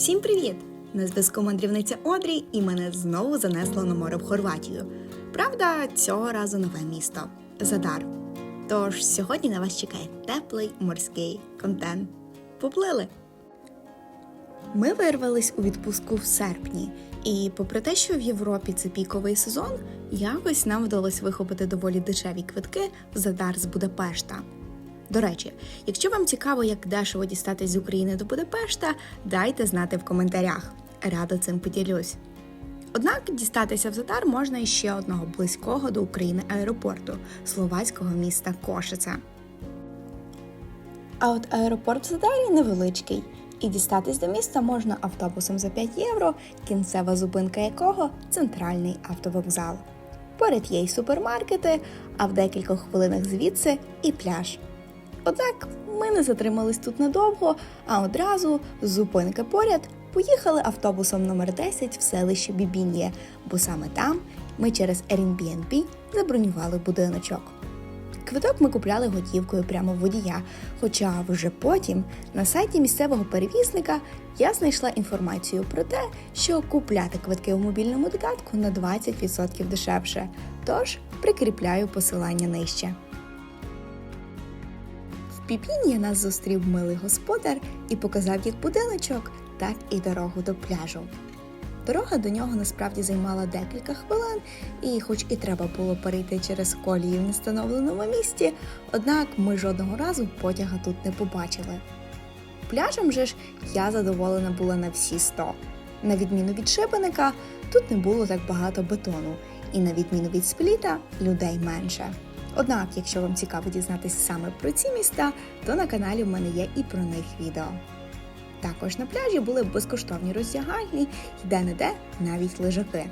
Всім привіт! На зв'язку мандрівниця Одрі, і мене знову занесло на море в Хорватію. Правда, цього разу нове місто Задар. Тож сьогодні на вас чекає теплий морський контент. Поплили! Ми вирвались у відпустку в серпні, і попри те, що в Європі це піковий сезон, якось нам вдалося вихопити доволі дешеві квитки в Задар з Будапешта. До речі, якщо вам цікаво, як дешево дістатись з України до Будапешта, дайте знати в коментарях. Радо цим поділюсь. Однак дістатися в Задар можна із ще одного близького до України аеропорту словацького міста Кошице. А от аеропорт в Задарі невеличкий, і дістатись до міста можна автобусом за 5 євро, кінцева зупинка якого центральний автовокзал. Поряд є й супермаркети, а в декількох хвилинах звідси і пляж. Однак ми не затримались тут надовго, а одразу з поряд поїхали автобусом номер 10 в селище Бібін'є, бо саме там ми через Airbnb забронювали будиночок. Квиток ми купляли готівкою прямо в водія, хоча вже потім на сайті місцевого перевізника я знайшла інформацію про те, що купляти квитки у мобільному додатку на 20% дешевше. Тож прикріпляю посилання нижче. В Піпіні нас зустрів милий господар і показав як будиночок, так і дорогу до пляжу. Дорога до нього насправді займала декілька хвилин, і, хоч і треба було перейти через колії в нестановленому місті, однак ми жодного разу потяга тут не побачили. Пляжем же ж я задоволена була на всі 100. На відміну від шибеника, тут не було так багато бетону, і на відміну від спліта людей менше. Однак, якщо вам цікаво дізнатися саме про ці міста, то на каналі в мене є і про них відео. Також на пляжі були безкоштовні роздягальні і де-не-де навіть лежаки.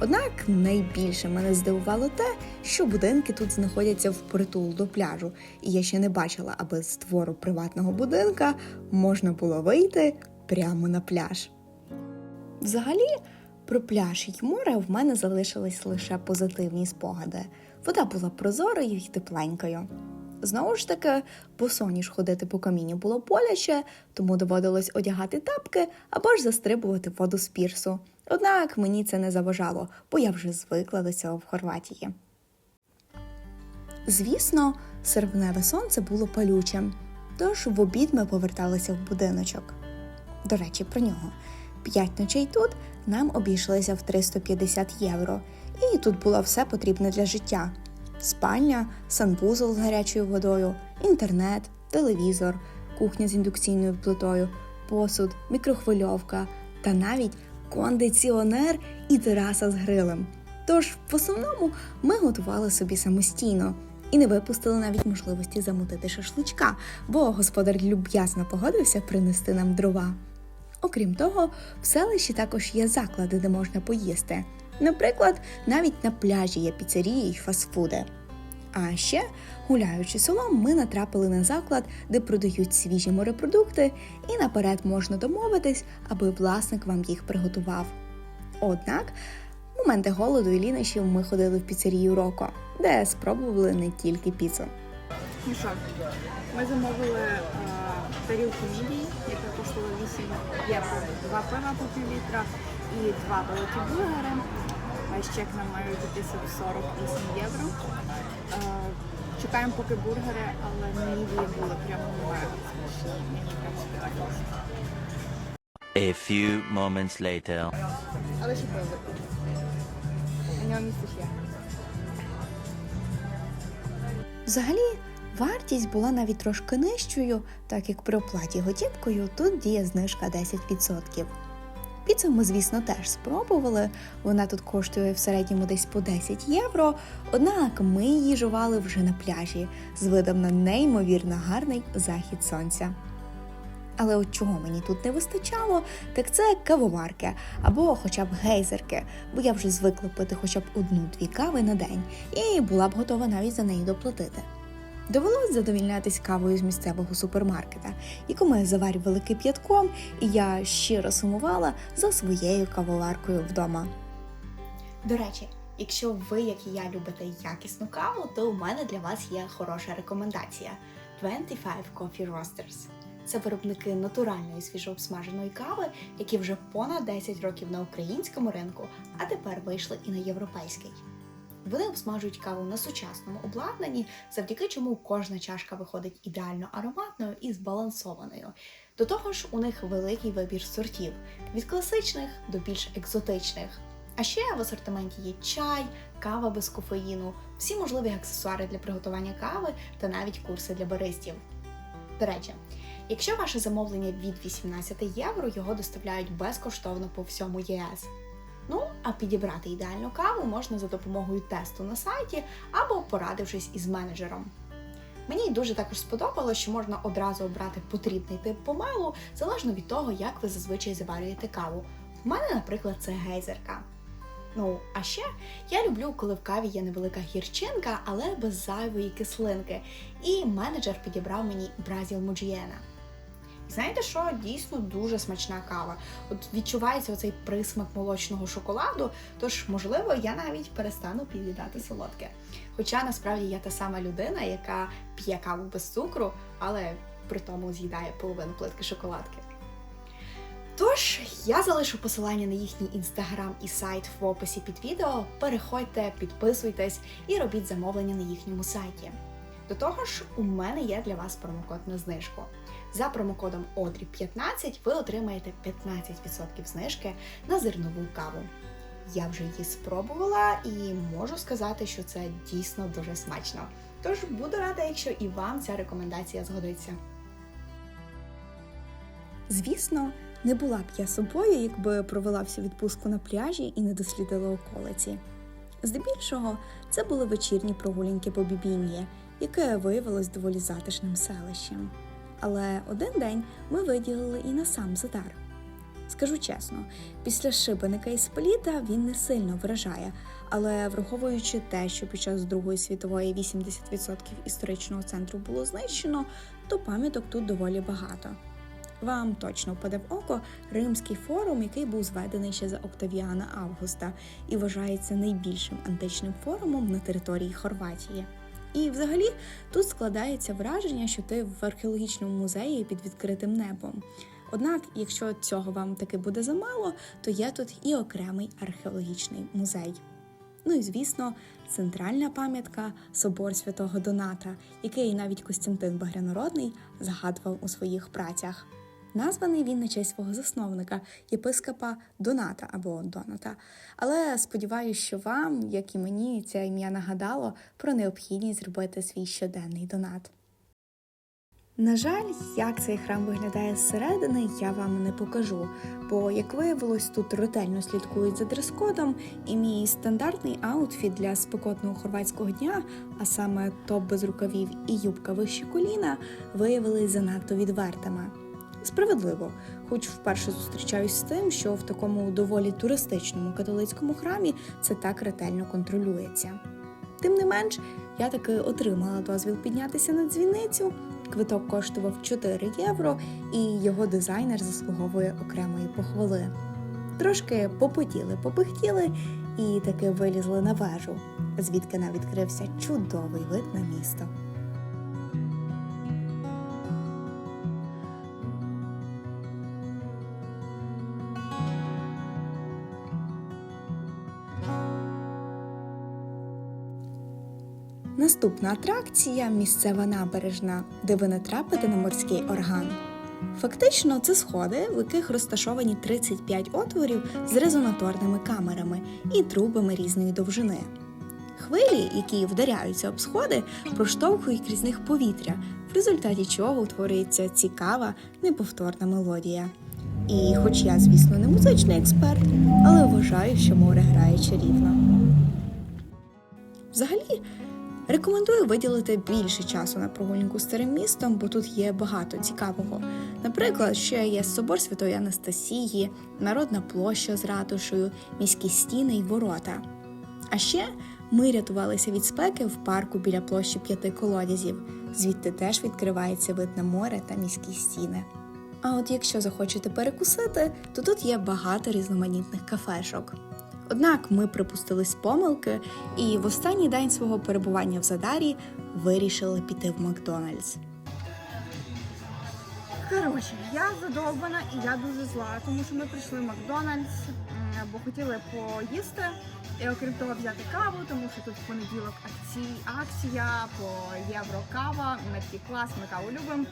Однак найбільше мене здивувало те, що будинки тут знаходяться впритул до пляжу, і я ще не бачила, аби з двору приватного будинка можна було вийти прямо на пляж. Взагалі, про пляж і море в мене залишились лише позитивні спогади. Вода була прозорою і тепленькою. Знову ж таки, босоніж ходити по камінню було боляче, тому доводилось одягати тапки або ж застрибувати воду з пірсу. Однак мені це не заважало, бо я вже звикла до цього в Хорватії. Звісно, серпневе сонце було палючим, тож в обід ми поверталися в будиночок. До речі, про нього. П'ять ночей тут нам обійшлися в 350 євро, і тут було все потрібне для життя: спальня, санвузол з гарячою водою, інтернет, телевізор, кухня з індукційною плитою, посуд, мікрохвильовка та навіть кондиціонер і тераса з грилем. Тож, в основному, ми готували собі самостійно і не випустили навіть можливості замутити шашличка, бо господар люб'язно погодився принести нам дрова. Окрім того, в селищі також є заклади, де можна поїсти. Наприклад, навіть на пляжі є піцерії й фастфуди. А ще, гуляючи селом, ми натрапили на заклад, де продають свіжі морепродукти, і наперед можна домовитись, аби власник вам їх приготував. Однак, в моменти голоду і лінощів ми ходили в піцерію Роко, де спробували не тільки піцу. Ну що, ми замовили е, тарілку мідії, яка коштувала 8 євро, два пива по пів і два великі бургери. А ще к нам мають бути 48 євро. Е, чекаємо поки бургери, але мідії були прямо смачні. Мені прям сподобалося. A few moments later. Але ще пиво. На нього місце ще. Взагалі, вартість була навіть трошки нижчою, так як при оплаті готівкою тут діє знижка 10%. Піцу ми, звісно, теж спробували. Вона тут коштує в середньому десь по 10 євро. Однак ми її жували вже на пляжі з видом на неймовірно гарний захід сонця. Але от чого мені тут не вистачало, так це кавоварки або хоча б гейзерки, бо я вже звикла пити хоча б одну-дві кави на день і була б готова навіть за неї доплатити. Довелось задовільнятись кавою з місцевого супермаркета, яку ми заварювали кип'ятком, і я щиро сумувала за своєю кавоваркою вдома. До речі, якщо ви, як і я, любите якісну каву, то у мене для вас є хороша рекомендація: 25 Coffee Roasters. Це виробники натуральної свіжообсмаженої кави, які вже понад 10 років на українському ринку, а тепер вийшли і на європейський. Вони обсмажують каву на сучасному обладнанні, завдяки чому кожна чашка виходить ідеально ароматною і збалансованою. До того ж, у них великий вибір сортів від класичних до більш екзотичних. А ще в асортименті є чай, кава без кофеїну, всі можливі аксесуари для приготування кави та навіть курси для баристів. До речі, якщо ваше замовлення від 18 євро, його доставляють безкоштовно по всьому ЄС. Ну, а підібрати ідеальну каву можна за допомогою тесту на сайті або порадившись із менеджером. Мені дуже також сподобалося, що можна одразу обрати потрібний тип помелу, залежно від того, як ви зазвичай заварюєте каву. В мене, наприклад, це гейзерка. Ну, а ще я люблю, коли в каві є невелика гірчинка, але без зайвої кислинки. І менеджер підібрав мені Бразіл Муджієна. Знаєте що? Дійсно дуже смачна кава. От відчувається оцей присмак молочного шоколаду, тож, можливо, я навіть перестану під'їдати солодке. Хоча насправді я та сама людина, яка п'є каву без цукру, але при тому з'їдає половину плитки шоколадки. Тож я залишу посилання на їхній інстаграм і сайт в описі під відео. Переходьте, підписуйтесь і робіть замовлення на їхньому сайті. До того ж, у мене є для вас промокод на знижку. За промокодом ODRI15 ви отримаєте 15% знижки на зернову каву. Я вже її спробувала і можу сказати, що це дійсно дуже смачно. Тож буду рада, якщо і вам ця рекомендація згодиться. Звісно, не була б я собою, якби провела всю відпустку на пляжі і не дослідила околиці. Здебільшого, це були вечірні прогулянки по Бібін'є, яке виявилось доволі затишним селищем. Але один день ми виділили і на сам Задар. Скажу чесно, після шибеника і спліта він не сильно вражає, але враховуючи те, що під час Другої світової 80% історичного центру було знищено, то пам'яток тут доволі багато. Вам точно впаде в око Римський форум, який був зведений ще за Октавіана Августа і вважається найбільшим античним форумом на території Хорватії. І взагалі тут складається враження, що ти в археологічному музеї під відкритим небом. Однак, якщо цього вам таки буде замало, то є тут і окремий археологічний музей. Ну і звісно, центральна пам'ятка собор святого Доната, який навіть Костянтин Багрянородний згадував у своїх працях. Названий він на честь свого засновника, єпископа Доната або Доната. Але сподіваюся, що вам, як і мені, це ім'я нагадало про необхідність зробити свій щоденний донат. На жаль, як цей храм виглядає зсередини, я вам не покажу, бо, як виявилось, тут ретельно слідкують за дрес-кодом, і мій стандартний аутфіт для спекотного хорватського дня, а саме топ без рукавів і юбка вище коліна, виявились занадто відвертими. Справедливо, хоч вперше зустрічаюсь з тим, що в такому доволі туристичному католицькому храмі це так ретельно контролюється. Тим не менш, я таки отримала дозвіл піднятися на дзвіницю. Квиток коштував 4 євро, і його дизайнер заслуговує окремої похвали. Трошки попотіли, попихтіли і таки вилізли на вежу, звідки нам відкрився чудовий вид на місто. Наступна атракція місцева набережна, де ви натрапите на морський орган. Фактично, це сходи, в яких розташовані 35 отворів з резонаторними камерами і трубами різної довжини. Хвилі, які вдаряються об сходи, проштовхують крізь них повітря, в результаті чого утворюється цікава, неповторна мелодія. І, хоч я, звісно, не музичний експерт, але вважаю, що море грає чарівно. Взагалі, Рекомендую виділити більше часу на прогулянку старим містом, бо тут є багато цікавого. Наприклад, ще є собор Святої Анастасії, Народна площа з ратушею, міські стіни й ворота. А ще ми рятувалися від спеки в парку біля площі п'яти колодязів. Звідти теж відкривається вид на море та міські стіни. А от якщо захочете перекусити, то тут є багато різноманітних кафешок. Однак ми припустились помилки і в останній день свого перебування в Задарі вирішили піти в Макдональдс. Коротше, я задовбана і я дуже зла, тому що ми прийшли в Макдональдс, бо хотіли поїсти. І окрім того взяти каву, тому що тут в понеділок акції, акція по євро кава. Ми такий клас, ми каву любимо.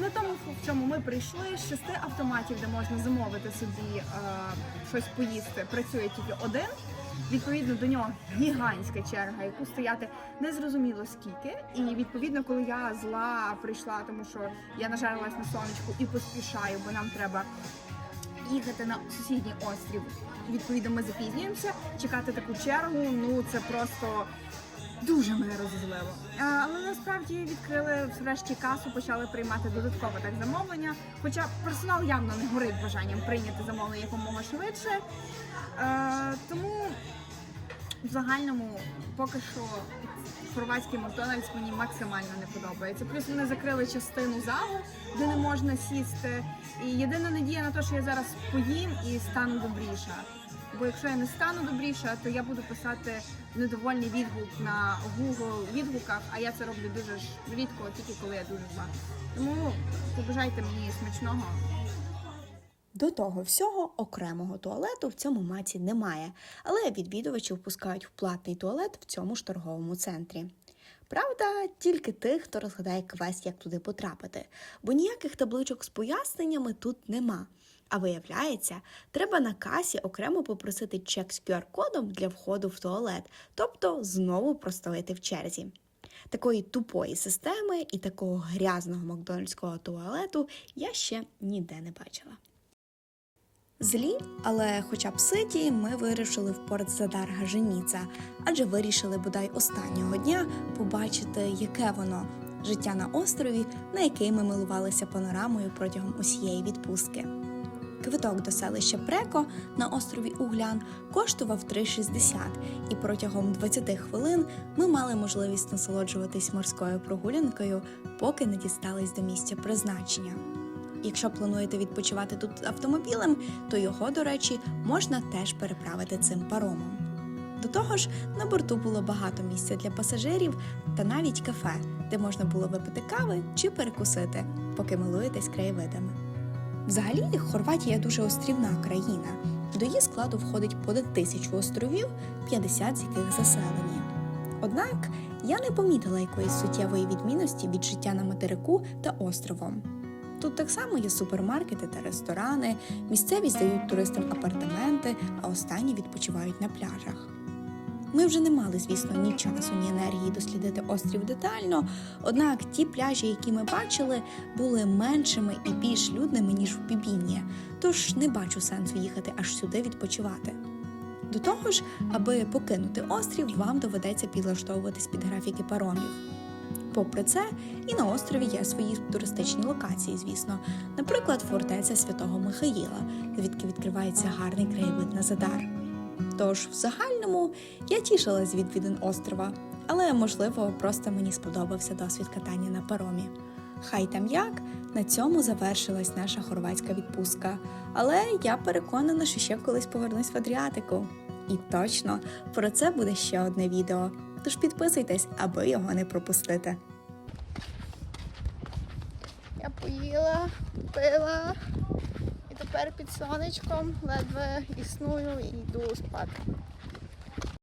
На тому, в чому ми прийшли, з шести автоматів, де можна замовити собі е, щось поїсти, працює тільки один. Відповідно до нього гігантська черга, яку стояти незрозуміло скільки. І відповідно, коли я зла прийшла, тому що я нажарилась на сонечку і поспішаю, бо нам треба їхати на сусідній острів. Відповідно, ми запізнюємося. Чекати таку чергу, ну це просто дуже мене розізлило. Але насправді відкрили врешті касу, почали приймати додаткове так замовлення. Хоча персонал явно не горить бажанням прийняти замовлення якомога швидше. Е, тому в загальному поки що хорватський Макдональдс мені максимально не подобається. Плюс вони закрили частину залу, де не можна сісти. І єдина надія на те, що я зараз поїм і стану добріша. Бо якщо я не стану добріша, то я буду писати недовольний відгук на Google відгуках, а я це роблю дуже ж рідко, тільки коли я дуже зла. Тому побажайте мені смачного. До того всього окремого туалету в цьому маці немає, але відвідувачів пускають в платний туалет в цьому ж торговому центрі. Правда, тільки тих, хто розгадає квест, як туди потрапити, бо ніяких табличок з поясненнями тут нема. А виявляється, треба на касі окремо попросити чек з QR-кодом для входу в туалет, тобто знову простояти в черзі. Такої тупої системи і такого грязного макдональдського туалету я ще ніде не бачила. Злі, але хоча б ситі, ми вирішили в порт Задар Гаженіца, адже вирішили бодай останнього дня побачити, яке воно життя на острові, на який ми милувалися панорамою протягом усієї відпустки. Квиток до селища Преко на острові Углян коштував 3,60, і протягом 20 хвилин ми мали можливість насолоджуватись морською прогулянкою, поки не дістались до місця призначення. Якщо плануєте відпочивати тут автомобілем, то його, до речі, можна теж переправити цим паромом. До того ж, на борту було багато місця для пасажирів та навіть кафе, де можна було випити кави чи перекусити, поки милуєтесь краєвидами. Взагалі, Хорватія дуже острівна країна. До її складу входить понад тисячу островів, 50 з яких заселені. Однак я не помітила якоїсь суттєвої відмінності від життя на материку та островом. Тут так само є супермаркети та ресторани, місцеві здають туристам апартаменти, а останні відпочивають на пляжах. Ми вже не мали, звісно, ні часу, ні енергії дослідити острів детально, однак ті пляжі, які ми бачили, були меншими і більш людними, ніж в Бібіні, тож не бачу сенсу їхати аж сюди відпочивати. До того ж, аби покинути острів, вам доведеться підлаштовуватись під графіки паромів. Попри це, і на острові є свої туристичні локації, звісно, наприклад, фортеця Святого Михаїла, звідки відкривається гарний краєвид на Задар. Тож, в загальному, я тішилась від відвідин острова, але можливо, просто мені сподобався досвід катання на паромі. Хай там як, на цьому завершилась наша хорватська відпустка. Але я переконана, що ще колись повернусь в Адріатику. І точно про це буде ще одне відео. Тож підписуйтесь, аби його не пропустити. Я поїла, пила тепер під сонечком ледве існую і йду спати.